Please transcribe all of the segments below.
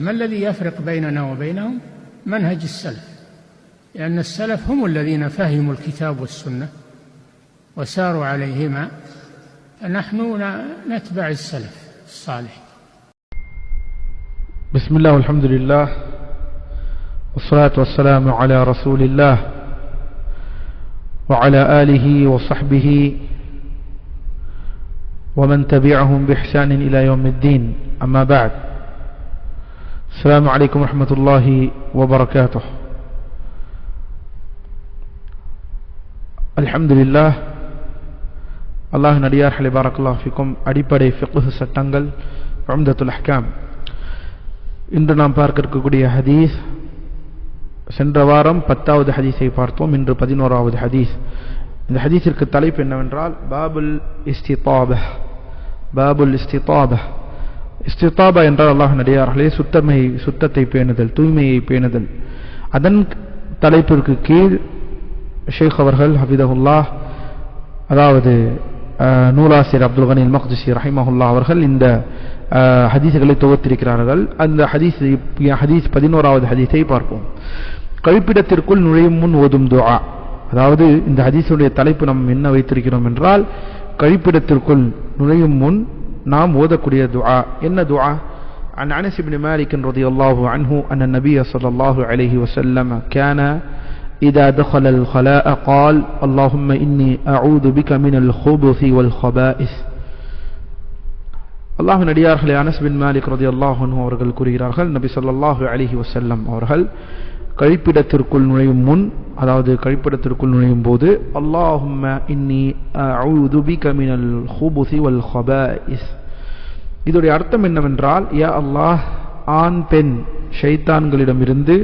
ما الذي يفرق بيننا وبينهم؟ منهج السلف. لأن السلف هم الذين فهموا الكتاب والسنة وساروا عليهما. فنحن نتبع السلف الصالح. بسم الله والحمد لله والصلاة والسلام على رسول الله وعلى آله وصحبه ومن تبعهم بإحسان إلى يوم الدين. أما بعد السلام عليكم ورحمة الله وبركاته الحمد لله அல்லாஹ் நடிகார்களே பாரக்கல்லா ஃபிக்கும் அடிப்படை ஃபிக்ஹ் சட்டங்கள் உம்தத்துல் அஹ்காம் இன்று நாம் பார்க்க இருக்கக்கூடிய ஹதீஸ் சென்ற வாரம் பத்தாவது ஹதீஸை பார்த்தோம் இன்று பதினோராவது ஹதீஸ் இந்த ஹதீஸிற்கு தலைப்பு என்னவென்றால் பாபுல் இஸ்திதாப பாபுல் இஸ்திதாப இஸ்திதாப என்றால் அல்லாஹ் நடிகார்களே சுத்தமை சுத்தத்தை பேணுதல் தூய்மையை பேணுதல். அதன் தலைப்பிற்கு கீழ் ஷேக் அவர்கள் ஹபிதகுல்லா அதாவது நூலாசிர் அப்துல் கனில் மக்துசி ரஹிமஹுல்லா அவர்கள் இந்த ஹதீஸுகளை தொகுத்திருக்கிறார்கள். அந்த ஹதீஸ் ஹதீஸ் பதினோராவது ஹதீஸை பார்ப்போம். கழிப்பிடத்திற்குள் நுழையும் முன் ஓதும் துஆ. அதாவது இந்த ஹதீஸுடைய தலைப்பு நாம் என்ன வைத்திருக்கிறோம் என்றால் கழிப்பிடத்திற்குள் நுழையும் முன் நாம் ஓதக்கூடிய துஆ என்ன துஆ عن انس بن مالك رضي الله عنه ان النبي صلى الله عليه وسلم كان إذا دخل الخلاء قال اللهم إني أعوذ بك من الخبث والخبائث அல்லாஹ் நடிகார்களே அனஸ் பின் மாலிக் ரதி அல்லாஹன் அவர்கள் கூறுகிறார்கள் நபி சொல்லாஹு அலிஹி வசல்லம் அவர்கள் கழிப்பிடத்திற்குள் நுழையும் முன் அதாவது கழிப்பிடத்திற்குள் நுழையும் போது அல்லாஹும்ம இன்னி அஊது பிக மினல் ஹுபுசி வல் ஹபாயிஸ் இதோடைய அர்த்தம் என்னவென்றால் யா அல்லாஹ் ஆண் பெண் ஷைத்தான்களிடமிருந்து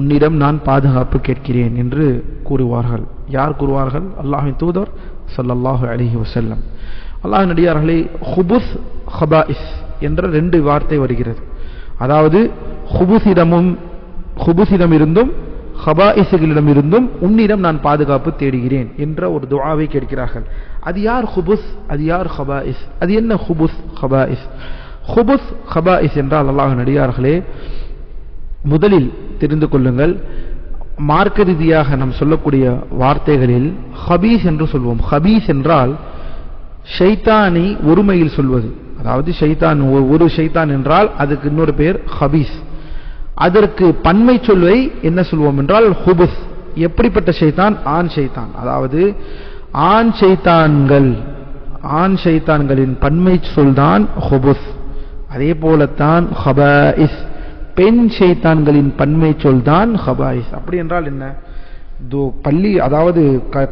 உன்னிடம் நான் பாதுகாப்பு கேட்கிறேன் என்று கூறுவார்கள். யார் கூறுவார்கள்? அல்லாஹின் தூதர் சல்லல்லாஹு அலிஹி வசல்லம் அல்லாஹ் நடிகார்களே ஹுபுஸ் ஹபாஇஸ் என்ற ரெண்டு வார்த்தை வருகிறது. அதாவது ஹுபுசிடமும் ஹுபுசிடம் இருந்தும் இருந்தும் உன்னிடம் நான் பாதுகாப்பு தேடுகிறேன் என்ற ஒரு துவாவை கேட்கிறார்கள். அது யார் ஹுபுஸ்? அது யார் ஹபாயிஸ்? அது என்ன ஹுபுஸ் ஹபாயிஸ்? ஹுபுஸ் ஹபாயிஸ் என்றால் அல்லாஹ் நடிகார்களே முதலில் தெரிந்து கொள்ளுங்கள். மார்க்க ரீதியாக நாம் சொல்லக்கூடிய வார்த்தைகளில் ஹபீஸ் என்று சொல்வோம். ஹபீஸ் என்றால் ஷைத்தானி ஒருமையில் சொல்வது. அதாவது ஷைத்தான் ஒரு ஷைத்தான் என்றால் அதுக்கு இன்னொரு பேர் ஹபீஸ். அதற்கு பன்மை சொல்வை என்ன சொல்வோம் என்றால் ஹுபுஸ். எப்படிப்பட்ட ஷைத்தான்? ஆண் ஷைத்தான். அதாவது ஆண் சைத்தான்கள் ஆண் ஷைத்தான்களின் பன்மை சொல்தான் ஹுபுஸ். அதே போலத்தான் ஹபாயிஸ் பெண் சைத்தான்களின் பன்மை சொல்தான் ஹபாயிஸ். அப்படி என்றால் என்ன? பள்ளி அதாவது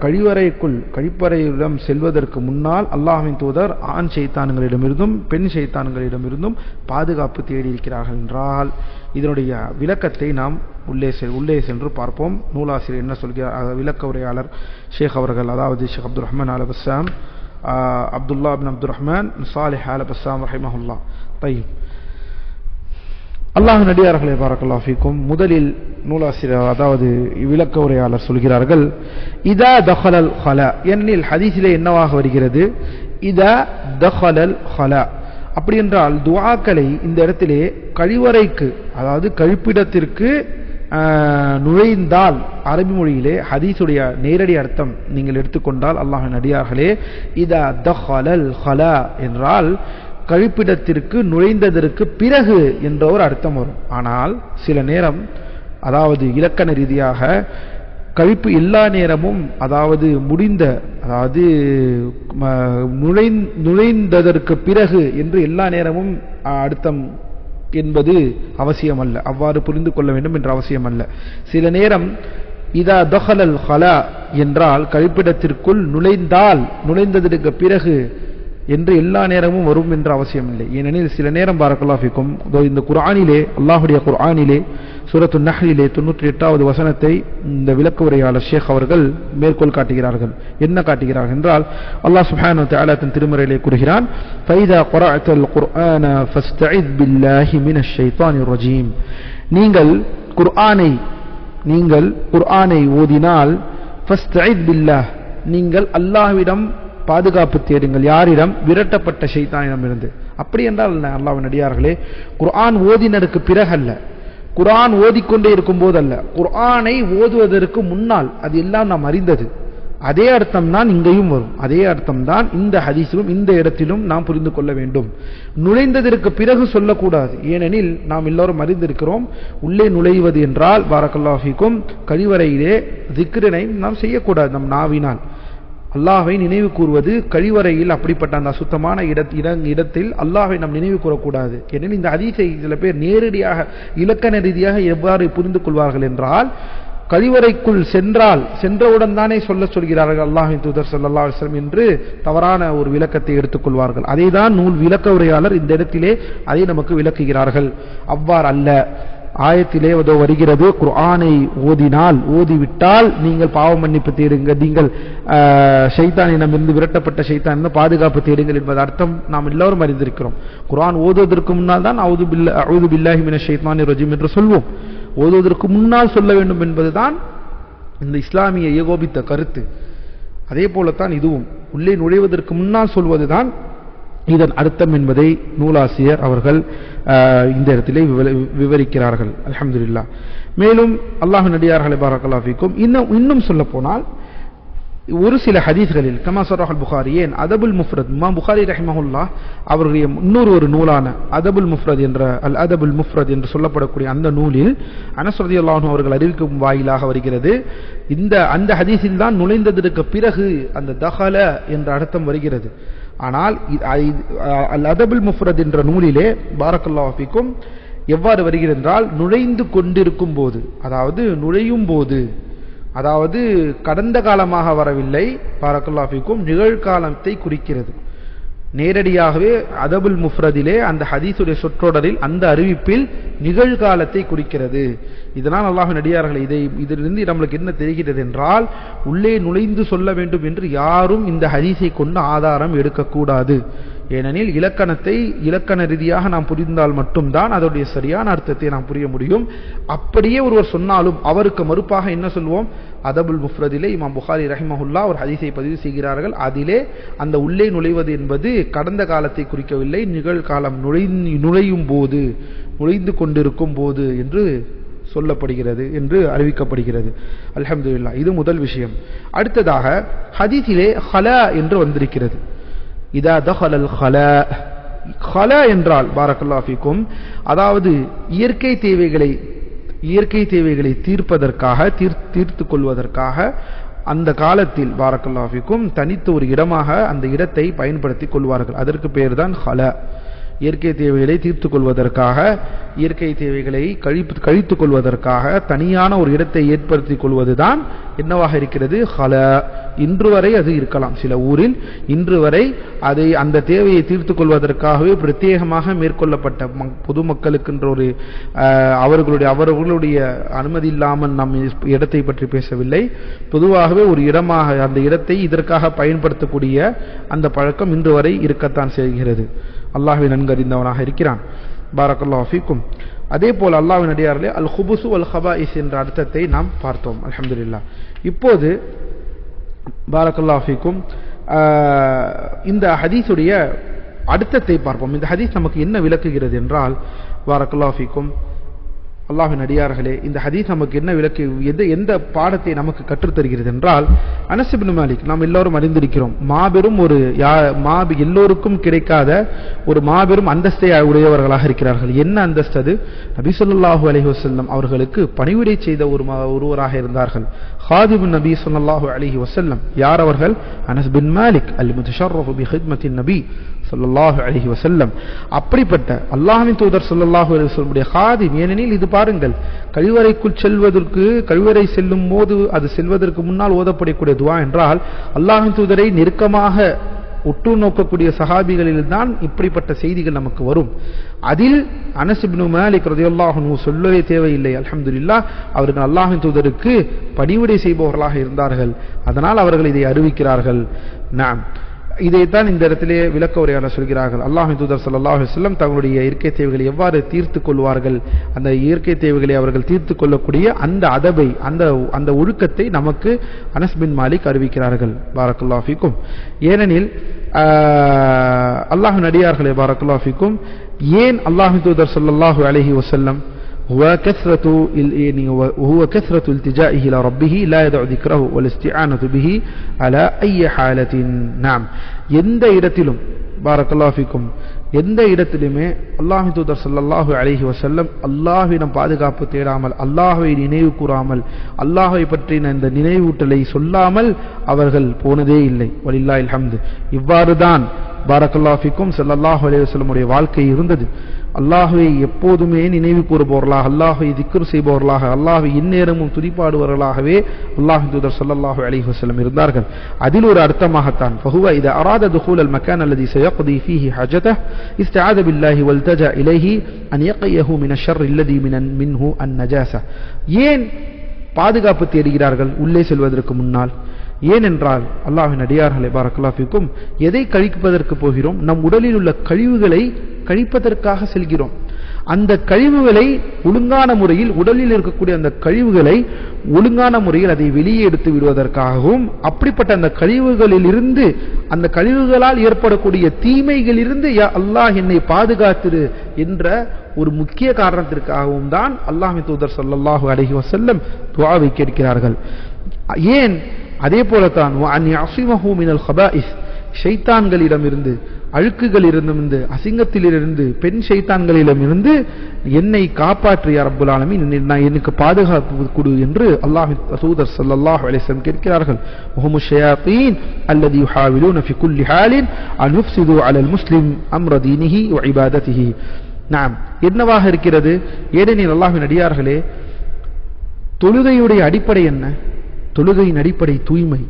கழிவறைக்குள் கழிப்பறையிடம் செல்வதற்கு முன்னால் அல்லாஹின் தூதர் ஆண் செய்தான்களிடமிருந்தும் பெண் செய்தான்களிடமிருந்தும் பாதுகாப்பு தேடியிருக்கிறார்கள் என்றால் இதனுடைய விளக்கத்தை நாம் உள்ளே செல் உள்ளே சென்று பார்ப்போம். நூலாசிரியர் என்ன சொல்கிறார் விளக்க உரையாளர் ஷேக் அவர்கள் அதாவது ஷேக் அப்துல் ரஹ்மான் அல் அப்துல்லா பின் அப்துல் ரஹ்மான் சாலிஹ் அல் அஸ்ஸாம் ரஹிமஹுல்லா. தையும் அல்லாஹ் நடிகார்களை பாரக்கல்லா முதலில் நூலாசிரியர் அதாவது விளக்க உரையாளர் சொல்கிறார்கள் இதா தஹலல் ஹலா என்னில் ஹதீஸிலே என்னவாக வருகிறது? இதா தஹலல் ஹலா அப்படி என்றால் துவாக்களை இந்த இடத்திலே கழிவறைக்கு அதாவது கழிப்பிடத்திற்கு நுழைந்தால் அரபி மொழியிலே ஹதீஸுடைய நேரடி அர்த்தம் நீங்கள் எடுத்துக்கொண்டால் அல்லாஹ் நடிகார்களே இதா தஹலல் ஹலா என்றால் கழிப்பிடத்திற்கு நுழைந்ததற்கு பிறகு என்ற ஒரு அர்த்தம் வரும். ஆனால் சில நேரம் அதாவது இலக்கண ரீதியாக கழிப்பு எல்லா நேரமும் அதாவது முடிந்த அதாவது நுழை நுழைந்ததற்கு பிறகு என்று எல்லா நேரமும் அர்த்தம் என்பது அவசியம் அல்ல அவ்வாறு புரிந்து கொள்ள வேண்டும் என்ற அவசியம் அல்ல சில நேரம் இதா தொஹலல் ஹலா என்றால் கழிப்பிடத்திற்குள் நுழைந்தால் நுழைந்ததற்கு பிறகு என்று எல்லா நேரமும் வரும் என்ற அவசியம் இல்லை. ஏனெனில் சில நேரம் பாரக்குல்லாஃபிக்கும் இந்த குர்ஆனிலே அல்லாஹுடைய குரானிலே சூரத்து நஹ்லிலே தொண்ணூற்றி எட்டாவது வசனத்தை இந்த விளக்க உரையாளர் ஷேக் அவர்கள் மேற்கோள் காட்டுகிறார்கள். என்ன காட்டுகிறார்கள் என்றால் அல்லாஹ் சுஹான் தஆலா திருமறையிலே கூறுகிறான் ஃபைதா குர்ஆத்தல் குர்ஆன ஃபஸ்தஇத் பில்லாஹி மினஷ் ஷைத்தானிர் ரஜீம். நீங்கள் குர்ஆனை நீங்கள் குர்ஆனை ஓதினால் ஃபஸ்தஇத் பில்லாஹ். நீங்கள் அல்லாஹ்விடம் பாதுகாப்பு தேடுங்கள். யாரிடம் விரட்டப்பட்ட ஷைத்தானிடம் இருந்து அப்படி என்றால் என்ன அல்லாஹ்வின் அடியார்களே? குர்ஆன் ஓதினருக்கு பிறகல்ல. குர்ஆன் ஓதிக்கொண்டே இருக்கும் போதல்ல குர்ஆனை ஓதுவதற்கு முன்னால் அது எல்லாம் நாம் அறிந்தது. அதே அர்த்தம் தான் இங்கேயும் வரும். அதே அர்த்தம் தான் இந்த ஹதீஸிலும் இந்த இடத்திலும் நாம் புரிந்து கொள்ள வேண்டும். நுழைந்ததற்கு பிறகு சொல்லக்கூடாது. ஏனெனில் நாம் எல்லோரும் அறிந்திருக்கிறோம் உள்ளே நுழைவது என்றால் பாரக்கல்லாஹிக்கும் கழிவறையிலே திக்ரனை நாம் செய்யக்கூடாது நம் நாவினால். அல்லாஹை நினைவு கூறுவது கழிவறையில் அப்படிப்பட்ட அந்த அசுத்தமான இட இட- இடத்தில் அல்லாஹை நாம் நினைவு கூறக்கூடாது. ஏனெனில் இந்த ஹதீஸை சில பேர் நேரடியாக இலக்கண ரீதியாக எவ்வாறு புரிந்து கொள்வார்கள் என்றால் கழிவறைக்குள் சென்றால் சென்றவுடன் தானே சொல்ல சொல்கிறார்கள் அல்லாஹின் தூதர் சல்லா அலைஹி என்று தவறான ஒரு விளக்கத்தை எடுத்துக்கொள்வார்கள் அதை தான் நூல் விளக்க உரையாளர் இந்த இடத்திலே அதை நமக்கு விளக்குகிறார்கள். அவ்வாறு அல்ல ஆயத்திலே ஏதோ வருகிறது குர்ஆனை ஓதினால் ஓதிவிட்டால் நீங்கள் பாவ மன்னிப்பு தேடுங்க நீங்கள் ஆஹ், விரட்டப்பட்ட சைத்தான் பாதுகாப்பு தேடுங்கள் என்பது அர்த்தம் நாம் எல்லோரும் அறிந்திருக்கிறோம். குர்ஆன் ஓதுவதற்கு முன்னால் தான் அவுது பில்லா அவுது பில்லாஹி மின ஷைத்தானிர் ரஜிம் என்று சொல்வோம். ஓதுவதற்கு முன்னால் சொல்ல வேண்டும் என்பதுதான் இந்த இஸ்லாமிய ஏகோபித்த கருத்து. அதே போலத்தான் இதுவும். உள்ளே நுழைவதற்கு முன்னால் சொல்வதுதான் இதன் அர்த்தம் என்பதை நூலாசிரியர் அவர்கள் இந்த இடத்திலே விவ- விவரிக்கிறார்கள். இல்லா மேலும் அல்லாஹ் நடிகார்களை பாரகலாஃபிக்கும் இன்னும் இன்னும் சொல்ல போனால் ஒரு சில ஹதீஸ்களில் கமா சராஹல் புகாரி ஏன் அதபுல் முஃப்ரத் மா புகாரி ரஹிமஹுல்லா அவருடைய இன்னொரு ஒரு நூலான அதபுல் முஃப்ரத் என்ற அல் அதபுல் முஃப்ரத் என்று சொல்லப்படக்கூடிய அந்த நூலில் அனஸ்ரதி அல்லாஹும் அவர்கள் அறிவிக்கும் வாயிலாக வருகிறது. இந்த அந்த ஹதீஸில் தான் நுழைந்ததற்கு பிறகு அந்த தஹல என்ற அர்த்தம் வருகிறது. ஆனால் அல் அதபுல் முஃப்ரத் என்ற நூலிலே பாரக்கல்லாஃபிக்கும் எவ்வாறு வருகிறென்றால் நுழைந்து கொண்டிருக்கும் போது அதாவது நுழையும் போது அதாவது கடந்த காலமாக வரவில்லை பாரக்கல்லாஃபிக்கும் நிகழ்காலத்தை குறிக்கிறது. நேரடியாகவே அதபுல் முஃப்ரதிலே அந்த ஹதீஸுடைய சொற்றொடரில் அந்த அறிவிப்பில் நிகழ்காலத்தை குறிக்கிறது. இதனால் அல்லாஹ் நடிகார்கள் இதை இதிலிருந்து நம்மளுக்கு என்ன தெரிகிறது என்றால் உள்ளே நுழைந்து சொல்ல வேண்டும் என்று யாரும் இந்த ஹதீஸை கொண்டு ஆதாரம் எடுக்கக்கூடாது. ஏனெனில் இலக்கணத்தை இலக்கண ரீதியாக நாம் புரிந்தால் மட்டும்தான் அதோடைய சரியான அர்த்தத்தை நாம் புரிய முடியும். அப்படியே ஒருவர் சொன்னாலும் அவருக்கு மறுப்பாக என்ன சொல்வோம்? அதபுல் முஃப்ரதிலே இமாம் புகாரி ரஹிமஹுல்லா ஒரு ஹதீஸை பதிவு செய்கிறார்கள். அதிலே அந்த உள்ளே நுழைவது என்பது கடந்த காலத்தை குறிக்கவில்லை நிகழ்காலம் நுழை நுழையும் போது நுழைந்து கொண்டிருக்கும் போது என்று சொல்லப்படுகிறது என்று அறிவிக்கப்படுகிறது. அலமதுல்லா இது முதல் விஷயம். அடுத்ததாக ஹதீஸிலே ஹலா என்று வந்திருக்கிறது. இதா தஹலல் ஹலா ஹலா என்றால் பாரக்கல்லாஃபிக்கும் அதாவது இயற்கை தேவைகளை இயற்கை தேவைகளை தீர்ப்பதற்காக தீர் தீர்த்து கொள்வதற்காக அந்த காலத்தில் பாரக்கல்லாஹு தனித்து தனித்த ஒரு இடமாக அந்த இடத்தை பயன்படுத்தி கொள்வார்கள். அதற்கு பேர் தான் ஹலா இயற்கை தேவைகளை தீர்த்து கொள்வதற்காக இயற்கை தேவைகளை கழிப்பு கழித்துக் கொள்வதற்காக தனியான ஒரு இடத்தை ஏற்படுத்திக் கொள்வதுதான் என்னவாக இருக்கிறது? ஹல. இன்று வரை அது இருக்கலாம். சில ஊரில் இன்று வரை அதை அந்த தேவையை தீர்த்து கொள்வதற்காகவே பிரத்யேகமாக மேற்கொள்ளப்பட்ட மக்- ஒரு அவர்களுடைய அவர்களுடைய அனுமதி இல்லாமல் நாம் இடத்தை பற்றி பேசவில்லை. பொதுவாகவே ஒரு இடமாக அந்த இடத்தை இதற்காக பயன்படுத்தக்கூடிய அந்த பழக்கம் இன்று வரை இருக்கத்தான் செய்கிறது. அல்லாஹுவை நன்கு அறிந்தவனாக இருக்கிறான். பாரக்கல்லா ஃபீக்கும். அதே போல் அல்லாஹ்வின் அடியாரிலே அல் ஹுபுசு அல் ஹபா இஸ் என்ற அர்த்தத்தை நாம் பார்த்தோம். அல்ஹம்துலில்லாஹ் இப்போது பாரக்கல்லா ஃபீக்கும் இந்த ஹதீஸுடைய அடுத்தத்தை பார்ப்போம். இந்த ஹதீஸ் நமக்கு என்ன விளக்குகிறது என்றால் பாரக்கல்லா ஃபீக்கும் அல்லாஹு அடியார்களே இந்த ஹதீஸ் நமக்கு என்ன விளக்கு எது எந்த பாடத்தை நமக்கு கற்றுத்தருகிறது என்றால் அனசிபின் மாலிக் நாம் எல்லோரும் அறிந்திருக்கிறோம். மாபெரும் ஒரு யா மாபி எல்லோருக்கும் கிடைக்காத ஒரு மாபெரும் அந்தஸ்தை உடையவர்களாக இருக்கிறார்கள். என்ன அந்தஸ்து அது? நபி அலி வசல்லம் அவர்களுக்கு பணிவிடை செய்த ஒரு ஒருவராக இருந்தார்கள். ஹாதிபு நபி ஸல்லல்லாஹு அலைஹி வசல்லம் யார் அவர்கள்? அனஸ் பின் மாலிக் அல் முத்தஷர்ரஃபு ஹித்மத்தின் நபி ஸல்லல்லாஹு அலைஹி வசல்லம் அப்படிப்பட்ட அல்லாஹின் தூதர் ஸல்லல்லாஹு அலி வஸல்லமுடைய ஹாதிம் ஏனெனில் இது பாருங்கள். கழிவறைக்குள் செல்வதற்கு கழிவறை செல்லும் போது அது செல்வதற்கு முன்னால் ஓதப்படக்கூடிய துவா என்றால் அல்லாஹின் தூதரை நெருக்கமாக உற்று நோக்கக்கூடிய சஹாபிகளில் தான் இப்படிப்பட்ட செய்திகள் நமக்கு வரும். அதில் அனசிப்னு இப்னு மாலிக் ரலியல்லாஹு சொல்லவே தேவையில்லை. அலமதுல்லா அவர்கள் அல்லாஹின் தூதருக்கு பணிவிடை செய்பவர்களாக இருந்தார்கள். அதனால் அவர்கள் இதை அறிவிக்கிறார்கள். நாம். இதைத்தான் இந்த இடத்திலே விளக்க உரையாளர் சொல்கிறார்கள். அல்லாஹின் தூதர் சல்லாஹ் செல்லம் தங்களுடைய இயற்கை தேவைகளை எவ்வாறு தீர்த்து கொள்வார்கள்? அந்த இயற்கை தேவைகளை அவர்கள் தீர்த்து கொள்ளக்கூடிய அந்த அதபை அந்த அந்த ஒழுக்கத்தை நமக்கு அனஸ்பின் மாலிக் அறிவிக்கிறார்கள். பாரக்குல்லாஃபிக்கும் ஏனெனில் அல்லாஹ் அல்லாஹ்வின் அடியார்களே பாரக்கல்லாஹு ஏன் அல்லாஹின் தூதர் ஸல்லல்லாஹு அலஹி வசல்லம் هو كثرة ال- يعني وهو كثرة التجائه إلى ربه لا يدع ذكره والاستعانة به على أي حالة نعم எந்த இடத்திலும் பாரக்கல்லாஹு ஃபீக்கும் எந்த இடத்திலுமே அல்லாஹ் தூதர் ஸல்லல்லாஹு அலைஹி வஸல்லம் அல்லாஹ்விடம் பாதுகாப்பு தேடாமல் அல்லாஹ்வை நினைவு கூறாமல் அல்லாஹ்வை பற்றின இந்த நினைவூட்டலை சொல்லாமல் அவர்கள் போனதே இல்லை வலில்லாஹில் ஹம்து இவ்வாறு தான் பாரக்கல்லாஹு ஃபீக்கும் ஸல்லல்லாஹு அலைஹி வஸல்லமுடைய வாழ்க்கை இருந்தது அல்லாஹ்வை எப்போதுமே நினைவு கூறுபவர்களாக அல்லாஹ்வை திக்ர் செய்பவர்களாக அல்லாஹ்வை இந்நேரமும் துதிப்பாடுபவர்களாகவே அல்லாஹ் தூதர் ஸல்லல்லாஹு அலைஹி வஸல்லம் இருந்தார்கள் அதில் ஒரு அர்த்தமாகத்தான் فهو إذا أراد دخول المكان الذي سيقضي فيه حاجته استعاذ بالله والتجأ إليه أن يقيه من الشر الذي من منه النجاسة ஏன் பாதுகாப்பு தேடுகிறார்கள் உள்ளே செல்வதற்கு முன்னால் ஏனென்றால் அல்லாஹின் அடியார்களை பாரக்கலாஃபிக்கும் எதை கழிப்பதற்கு போகிறோம்? நம் உடலில் உள்ள கழிவுகளை கழிப்பதற்காக செல்கிறோம். அந்த கழிவுகளை ஒழுங்கான முறையில் உடலில் இருக்கக்கூடிய அந்த கழிவுகளை ஒழுங்கான முறையில் அதை வெளியே எடுத்து விடுவதற்காகவும் அப்படிப்பட்ட அந்த கழிவுகளிலிருந்து அந்த கழிவுகளால் ஏற்படக்கூடிய தீமைகளிலிருந்து யா அல்லாஹ் என்னை பாதுகாத்திரு என்ற ஒரு முக்கிய காரணத்திற்காகவும் தான் அல்லாஹ் தூதர் ஸல்லல்லாஹு அலைஹி வசல்லம் துவாவை கேட்கிறார்கள். ஏன்? அதே போலத்தான் மினல் ஹபாயிஸ் ஷைத்தான்களிடமிருந்து அழுக்குகளிடமிருந்து அசிங்கத்திலிருந்து பெண் ஷைத்தான்களிடமிருந்து என்னை காப்பாற்றிய ரப்புல் ஆலமின் நான் எனக்கு பாதுகாப்பு கொடு என்று அல்லாஹ் அசூதர் சல்லாஹ் அலிஸ்லம் கேட்கிறார்கள். முகமது ஷயாத்தீன் அல்லது யுஹாவிலு நஃபி குல்லி ஹாலின் அல் முஃப்சிது அலல் முஸ்லிம் அம்ரதீனிஹி இபாததிஹி நாம் என்னவாக இருக்கிறது? ஏனெனில் அல்லாஹின் அடியார்களே தொழுகையுடைய அடிப்படை என்ன? தொழுகையின் அடிப்படை தூய்மை.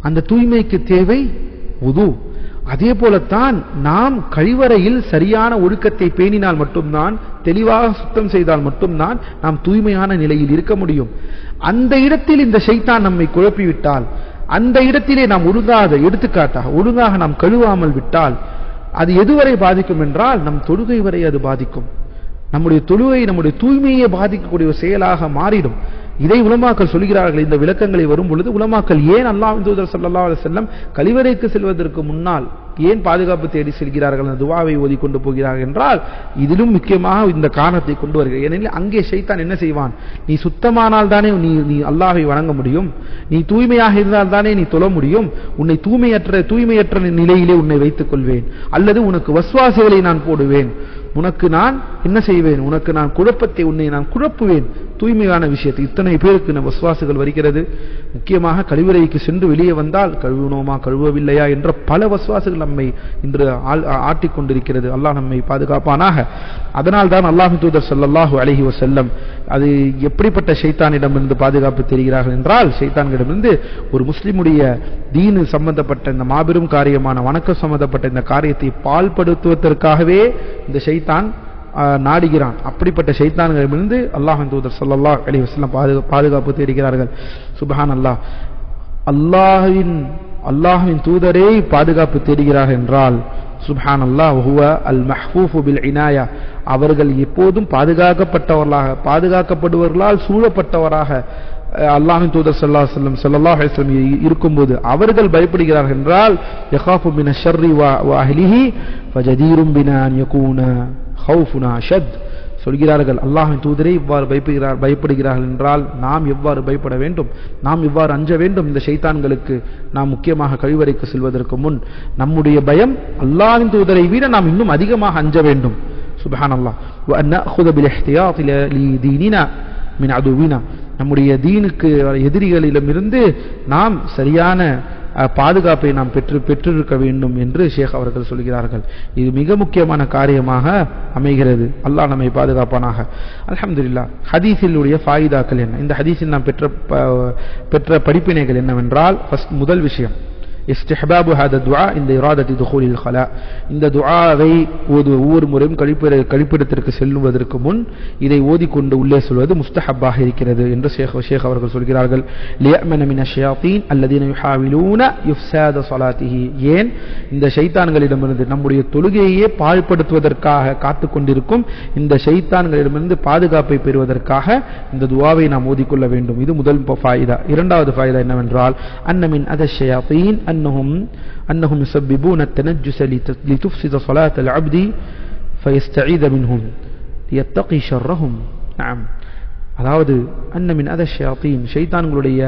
அந்த தூய்மைக்கு தேவை உது அதே போலத்தான் நாம் கழிவறையில் சரியான ஒழுக்கத்தை பேணினால் மட்டும்தான் தெளிவாக சுத்தம் செய்தால் மட்டும்தான் நாம் தூய்மையான நிலையில் இருக்க முடியும். அந்த இடத்தில் இந்த சைத்தான் நம்மை குழப்பிவிட்டால் அந்த இடத்திலே நாம் ஒழுங்காத எடுத்துக்காட்டாக ஒழுங்காக நாம் கழுவாமல் விட்டால் அது எதுவரை பாதிக்கும் என்றால் நம் தொழுகை வரை அது பாதிக்கும். நம்முடைய தொழுகை நம்முடைய தூய்மையை பாதிக்கக்கூடிய ஒரு செயலாக மாறிடும். இதை உலமாக்கள் சொல்கிறார்கள். இந்த விளக்கங்களை வரும் பொழுது உலமாக்கள் ஏன் அல்லாஹ் தூதர் சல்லா அலைஹி கழிவறைக்கு செல்வதற்கு முன்னால் ஏன் பாதுகாப்பு தேடி செல்கிறார்கள் அந்த துவாவை ஓதிக்கொண்டு போகிறார்கள் என்றால் இதிலும் முக்கியமாக இந்த காரணத்தை கொண்டு வருகிறார். ஏனெனில் அங்கே ஷைத்தான் என்ன செய்வான்? நீ சுத்தமானால் தானே நீ நீ அல்லாஹை வணங்க முடியும். நீ தூய்மையாக இருந்தால் தானே நீ தொழ முடியும். உன்னை தூய்மையற்ற தூய்மையற்ற நிலையிலே உன்னை வைத்துக் கொள்வேன். அல்லது உனக்கு வஸ்வாசிகளை நான் போடுவேன். உனக்கு நான் என்ன செய்வேன்? உனக்கு நான் குழப்பத்தை உன்னை நான் குழப்புவேன். தூய்மையான விஷயத்தை. இத்தனை பேருக்கு இந்த வஸ்வாசுகள் வருகிறது. முக்கியமாக கழிவுறைக்கு சென்று வெளியே வந்தால் கழுவினோமா கழுவவில்லையா என்ற பல வஸ்வாசுகள் நம்மை இன்று ஆள்- கொண்டிருக்கிறது. அல்லாஹ் நம்மை பாதுகாப்பானாக. அதனால் தான் அல்லாஹ் தூதர் சல்லாஹு அலைஹி வசல்லம் அது எப்படிப்பட்ட ஷைத்தானிடமிருந்து பாதுகாப்பு தெரிகிறார்கள் என்றால் சைத்தான்களிடமிருந்து ஒரு முஸ்லிமுடைய தீனு சம்பந்தப்பட்ட இந்த மாபெரும் காரியமான வணக்கம் சம்பந்தப்பட்ட இந்த காரியத்தை பால்படுத்துவதற்காகவே இந்த ஷைத்தான் நாடுகிறான். அப்படிப்பட்ட ஷைத்தான்களிடமிருந்து அல்லாஹின் தூதர் ஸல்லல்லாஹு அலி வஸ்லாம் பாதுகா பாதுகாப்பு தேடுகிறார்கள். சுபஹான் அல்லாஹ் அல்லாஹின் அல்லாஹின் தூதரே பாதுகாப்பு தேடுகிறார் என்றால் சுப்ஹான் அல்லாஹ் ஹுவ அல் மஹ்ஃபூஃபு பில் இனாயா அவர்கள் எப்போதும் பாதுகாக்கப்பட்டவர்களாக பாதுகாக்கப்படுவர்களால் சூழப்பட்டவராக அல்லாஹின் தூதர் சல்லா அலைஹி சல்லா ஸல்லல்லாஹு இருக்கும்போது அவர்கள் பயப்படுகிறார்கள் என்றால் யஹாஃபு மின ஷர்ரி வா வ அஹ்லிஹி ஃபஜதீரும் பினான் யகூன. ஹவுஃபுனா ஷத். சொல்கிறார்கள் அல்லாஹின் தூதரை இவ்வாறு பயப்படுகிறார் பயப்படுகிறார்கள் என்றால் நாம் எவ்வாறு பயப்பட வேண்டும்? நாம் எவ்வாறு அஞ்ச வேண்டும் இந்த சைத்தான்களுக்கு நாம் முக்கியமாக கழிவறைக்கு செல்வதற்கு முன் நம்முடைய பயம் அல்லாஹின் தூதரை விட நாம் இன்னும் அதிகமாக அஞ்ச வேண்டும். சுபஹான் அல்லாஹ் மின் அதுவினா நம்முடைய தீனுக்கு எதிரிகளிடமிருந்து நாம் சரியான பாதுகாப்பை நாம் பெற்று பெற்றிருக்க வேண்டும் என்று ஷேக் அவர்கள் சொல்கிறார்கள். இது மிக முக்கியமான காரியமாக அமைகிறது. அல்லாஹ் நம்மை பாதுகாப்பானாக. அலமதுல்லா ஹதீஸிலுடைய ஃபாயிதாக்கள் என்ன? இந்த ஹதீஸில் நாம் பெற்ற ப- பெற்ற படிப்பினைகள் என்னவென்றால் ஃபஸ்ட் முதல் விஷயம். இஸ்டிஹபாபு ஹத துவா இந்த இராதத்தி துகூலில் ஹலா இந்த துவாவை ஓது ஒவ்வொரு முறையும் கழிப்பிட கழிப்பிடத்திற்கு செல்லுவதற்கு முன் இதை ஓதிக்கொண்டு உள்ளே சொல்வது முஸ்தஹப்பாக இருக்கிறது என்று ஷேக் ஷேக் அவர்கள் சொல்கிறார்கள். லியமனமின ஷியாத்தீன் அல்லதீன யுஹாவிலூன யுஃப்சாத ஸலாத்திஹி. ஏன்? இந்த ஷைத்தான்களிடமிருந்து நம்முடைய தொழுகையே பாழ்படுத்துவதற்காக காத்துக் கொண்டிருக்கும் இந்த ஷைத்தான்களிடமிருந்து பாதுகாப்பை பெறுவதற்காக இந்த துவாவை நாம் ஓதிக்கொள்ள வேண்டும். இது முதல் ஃபாயிதா. இரண்டாவது ஃபாயிதா என்னவென்றால் அன்னமின் மின் அத ஷயாத்தீன் அன்னஹும் அன்னஹும் يسببون التنجس لت- لتفسد صلاة العبد فيستعيذ منهم ليتقي شرهم نعم அதாவது அன்னமின் அத ஷயாத்தீன் ஷைத்தான்களுடைய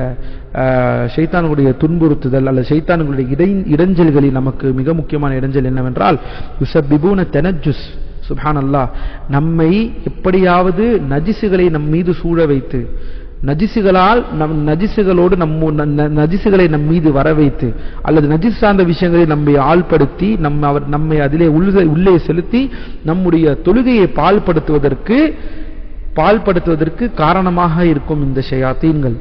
ஆஹ், ஷைத்தான்களுடைய துன்புறுத்துதல் அல்லது ஷைத்தான்களுடைய இடை இடைஞ்சல்களில் நமக்கு மிக முக்கியமான இடைஞ்சல் என்னவென்றால் யுசப்பிபூன தெனஜுஸ் சுப்ஹானல்லாஹ் நம்மை எப்படியாவது நஜிசுகளை நம் மீது சூழ வைத்து நஜிசுகளால் நம் நஜிசுகளோடு நம்ம நஜிசுகளை நம் மீது வர வைத்து அல்லது நஜிஸ் சார்ந்த விஷயங்களை நம்மை ஆள்படுத்தி நம்ம அவர் நம்மை அதிலே உள்ளே உள்ளே செலுத்தி நம்முடைய தொழுகையை பால்படுத்துவதற்கு பால்படுத்துவதற்கு காரணமாக இருக்கும் இந்த ஷயாத்தீன்கள்.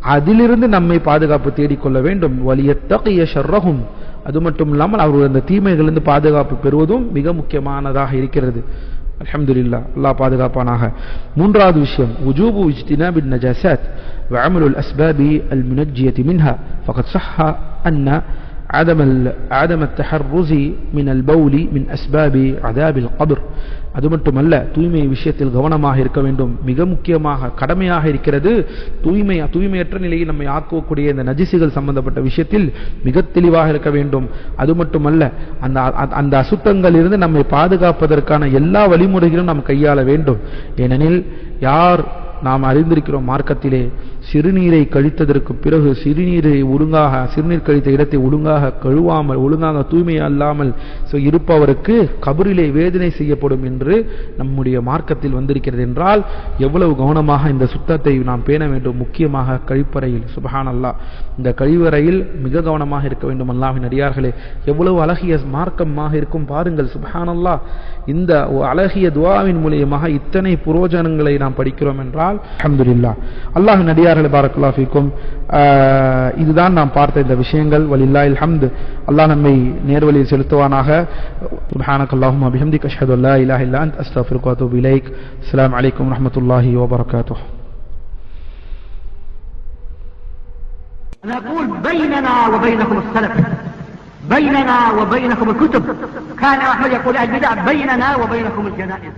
அதிலிருந்து நம்மை பாதுகாப்பு தேடிக்கொள்ள வேண்டும். வலியத்தகைய ஷர்ரகும் அது மட்டும் இல்லாமல் அவர்கள் அந்த தீமைகளிலிருந்து பாதுகாப்பு பெறுவதும் மிக முக்கியமானதாக இருக்கிறது. அல்ஹம்துலில்லாஹ் அல்லாஹ் பாதுகாப்பானாக மூன்றாவது விஷயம் وجوب اجتناب النجاسات وعمل الأسباب المنجية منها فقد صح أن عدم ال- عدم التحرز من البول من أسباب عذاب القبر அது மட்டுமல்ல தூய்மை விஷயத்தில் கவனமாக இருக்க வேண்டும் மிக முக்கியமாக கடமையாக இருக்கிறது தூய்மை தூய்மையற்ற நிலையில் நம்மை ஆக்கக்கூடிய இந்த நஜிசுகள் சம்பந்தப்பட்ட விஷயத்தில் மிக தெளிவாக இருக்க வேண்டும் அது மட்டுமல்ல அந்த அ- அந்த அசுத்தங்களில் இருந்து நம்மை பாதுகாப்பதற்கான எல்லா வழிமுறைகளும் நாம் கையாள வேண்டும் ஏனெனில் யார் நாம் அறிந்திருக்கிறோம் மார்க்கத்திலே சிறுநீரை கழித்ததற்கு பிறகு சிறுநீரை ஒழுங்காக சிறுநீர் கழித்த இடத்தை ஒழுங்காக கழுவாமல் ஒழுங்காக தூய்மை அல்லாமல் இருப்பவருக்கு கபரிலே வேதனை செய்யப்படும் என்று நம்முடைய மார்க்கத்தில் வந்திருக்கிறது என்றால் எவ்வளவு கவனமாக இந்த சுத்தத்தை நாம் பேண வேண்டும். முக்கியமாக கழிப்பறையில். சுபஹான் அல்லாஹ் இந்த கழிவறையில் மிக கவனமாக இருக்க வேண்டும் அல்லாவின் அடியார்களே. எவ்வளவு அழகிய மார்க்கமாக இருக்கும் பாருங்கள். சுபஹான் அல்லா இந்த அழகிய துவாவின் மூலியமாக இத்தனை புரோஜனங்களை நாம் படிக்கிறோம் என்றால் அஹமதுல்லா அல்லாஹின் அடியார் அடியார்களே பாரக்கல்லாஹு ஃபீக்கும் ஆஹ், இதுதான் நாம் பார்த்த இந்த விஷயங்கள் வலில்லாஹில் ஹம்து அல்லாஹ் நம்மை நேர்வழியில் செலுத்துவானாக சுப்ஹானக அல்லாஹும்ம பிஹம்திக அஷ்ஹது அல்லா இலாஹ இல்லா அன்த அஸ்தக்ஃபிருக வ அத்தூபு இலைக் அஸ்ஸலாமு அலைக்கும் வரஹ்மத்துல்லாஹி வ பரகாத்துஹு نقول بيننا وبينكم السلف بيننا وبينكم الكتب كان أحمد يقول البدع بيننا وبينكم الجنائز